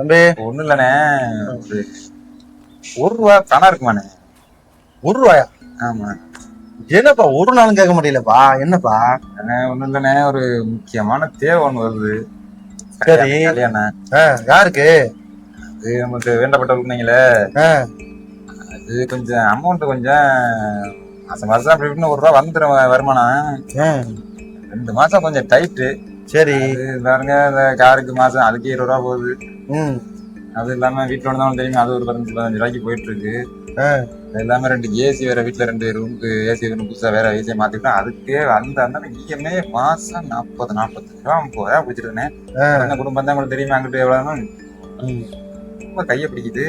தம்பி. ஒண்ணும் இல்லண்ணே ஒரு ரூபா பணம் இருக்குமாண்ணே? ஒரு ரூபாயா? ஆமா. என்னப்பா ஒரு நாளும் கேட்க முடியலப்பா? என்னப்பா? ஒண்ணும் இல்லண்ணே ஒரு முக்கியமான தேவை ஒண்ணு வருது. சரி. யாருக்கு? அது நமக்கு ஆ, அது கொஞ்சம் அமௌண்ட் கொஞ்சம் மாசம் மாசம் அப்படி இப்படின்னு ஒரு ரூபா வந்துடும் வருமானம். ரெண்டு மாசம் கொஞ்சம் டைட்டு சரி. பாருங்க இந்த காருக்கு மாசம் அதுக்கு இருபது ரூபா போகுது. ம். அது இல்லாம வீட்டுல வந்தாலும் தெரியுமா? அது ஒரு பதினஞ்சு பதினஞ்சு ரூபாய்க்கு போயிட்டு இருக்கு இல்லாம ரெண்டு ஏசி வேற வீட்டுல ரெண்டு ரூமுக்கு ஏசி ஒன்று புதுசா வேற ஏசியை மாத்திட்டோம் அதுக்கே அந்த அந்த இஎம்ஐ மாசம் நாற்பது நாற்பத்தஞ்சு ரூபா முப்பது ரூபா பிடிச்சிருந்தேன் என்ன குடும்பம் தான் உங்களுக்கு தெரியுமா அங்கிட்டு எவ்வளவு. ரொம்ப கையை பிடிக்குது.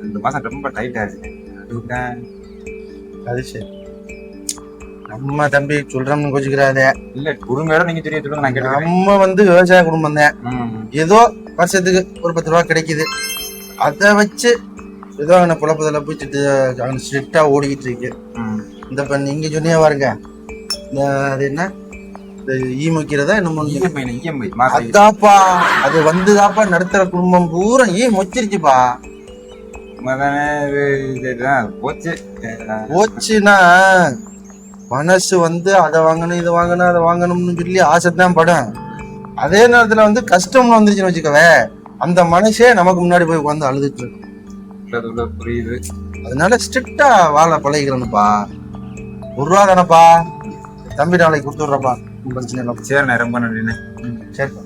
ரெண்டு மாசம் ரொம்ப இருக்கு அதுதான் அது சரி. நம்ம தம்பி சொல்றோம்னு கொஞ்சிக்கிறாதே இல்ல குடும்பம் நீங்க தெரிய சொல்லுங்க நான் நம்ம வந்து விவசாய குடும்பம் தான். ஏதோ வருஷத்துக்கு ஒரு பத்து ரூபா கிடைக்குது. அதை வச்சு ஏதோ அங்கே புழப்பதில் அங்கே ஸ்ட்ரிக்டாக ஓடிக்கிட்டு இருக்கு. இந்த இப்போ நீங்கள் சொன்னீங்க பாருங்க. இந்த அது என்ன? இந்த ஈ முக்கிறதா என்னமோ ஒண்ணு. இஎம்ஐ இஎம்ஐ மாசம் அதாப்பா அது வந்துதாப்பா நடுத்தர குடும்பம் பூரா ஈ மொச்சிருச்சுப்பா போச்சு. போச்சுன்னா மனசு வந்து அதை வாங்கணும் இதை வாங்கணும் அதை வாங்கணும்னு சொல்லி ஆசை தான் படும். அதே நேரத்துல வந்து கஷ்டம்னு வந்துருச்சுன்னு வச்சுக்கவே அந்த மனசே நமக்கு முன்னாடி போய் உட்காந்து அழுதுட்டு இருக்கும். புரியுது. அதனால ஸ்ட்ரிக்டா வாழ பழகிக்கிறனுப்பா. ஒரு ரூபா தானப்பா தம்பி நாளைக்கு கொடுத்துட்றப்பா பிரச்சனை இல்லை சரி ரொம்ப நன்றிண்ணே. சரிப்பா.